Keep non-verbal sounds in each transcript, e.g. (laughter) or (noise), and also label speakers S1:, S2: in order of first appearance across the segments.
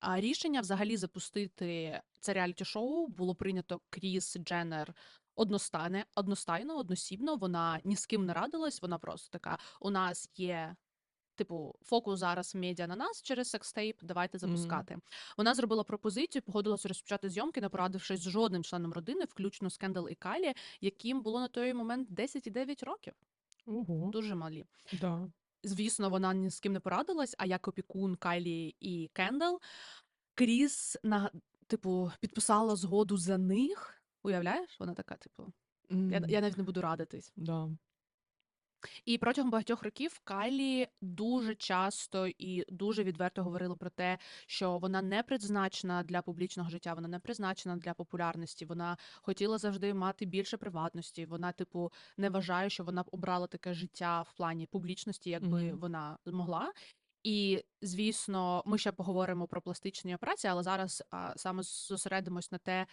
S1: А рішення взагалі запустити це реаліті-шоу було прийнято Кріс Дженнер одностайне, одностайно, односібно. Вона ні з ким не радилась. Вона просто така: у нас є. Типу, фокус зараз медіа на нас через секстейп, давайте запускати. Вона зробила пропозицію, погодилася розпочати зйомки, не порадившись з жодним членом родини, включно з Кендал і Калі, яким було на той момент 10 і 9 років.
S2: Ого,
S1: Дуже малі.
S2: да.
S1: Звісно, вона ні з ким не порадилась, а як опікун Кайлі і Кендал, Кріс на типу підписала згоду за них. Уявляєш? Вона така, типу, я, я навіть не буду радитись.
S2: да.
S1: І протягом багатьох років Кайлі дуже часто і дуже відверто говорила про те, що вона не призначена для публічного життя, вона не призначена для популярності. Вона хотіла завжди мати більше приватності. Вона, типу, не вважає, що вона б обрала таке життя в плані публічності, якби
S2: Мгм.
S1: вона змогла. І звісно, ми ще поговоримо про пластичні операції, але зараз а, саме зосередимось на те,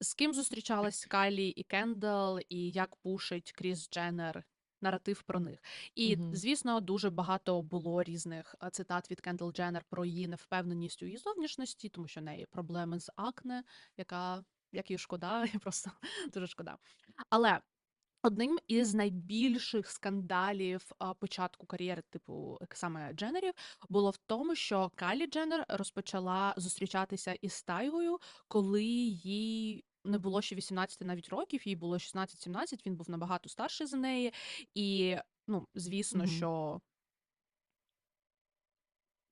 S1: з ким зустрічалась Кайлі і Кендал, і як пушить Кріс Дженнер наратив про них. І
S2: Мгм.
S1: звісно, дуже багато було різних цитат від Кендал Дженнер про її невпевненість у її зовнішності, тому що в неї проблеми з акне, яка як їй шкода, (laughs) просто дуже шкода. Але Одним із найбільших скандалів початку кар'єри, типу саме Дженнерів, було в тому, що Кайлі Дженнер розпочала зустрічатися із Тайгою, коли їй не було ще 18 навіть років, їй було 16-17, він був набагато старший за неї. І, ну, звісно,
S2: Мгм.
S1: що,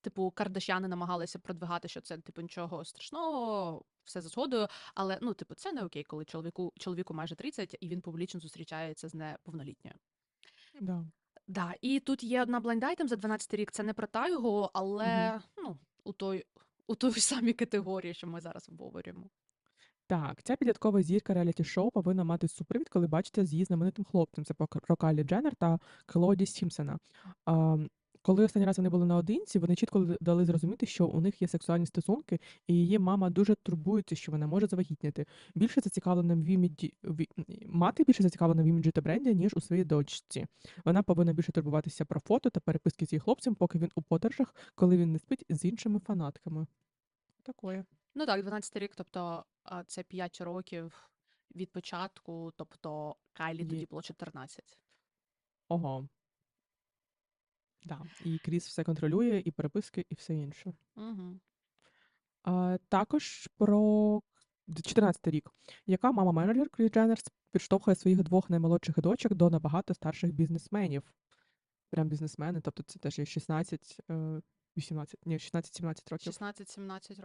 S1: типу, кардашяни намагалися продвигати, що це, типу, нічого страшного, все за згодою. Але, ну, типу, це не окей, коли чоловіку, чоловіку майже 30, і він публічно зустрічається з неповнолітньою.
S2: Да.
S1: Да, і тут є одна item за 12 рік. Це не про Тайгу, але ну, у той у той (laughs) самій категорії, що ми зараз обговорюємо.
S2: Так, ця підліткова зірка реаліті-шоу повинна мати супровід, коли бачите з її знаменитим хлопцем. Це про про Дженнер та Клоді Сімпсона. Коли останній раз вони були наодинці, вони чітко дали зрозуміти, що у них є сексуальні стосунки, і її мама дуже турбується, що вона може завагітніти. Більше зацікавлена в іміджі в- мати більше зацікавлена в іміджі та бренді, ніж у своїй дочці. Вона повинна більше турбуватися про фото та переписки з її хлопцем, поки він у подорожах, коли він не спить з іншими фанатками. Такое.
S1: Ну так, 12 рік, тобто а, це 5 років від початку, тобто Кайлі
S2: Є.
S1: тоді було 14.
S2: Ого. Да. І Кріс все контролює, і переписки, і все інше.
S1: Угу.
S2: А, також про 14 рік. Яка мама менеджер Кріс Дженнер підштовхує своїх двох наймолодших дочок до набагато старших бізнесменів? Прям бізнесмени, тобто це теж є 16, е, 18, ні, 16-17 років.
S1: 16-17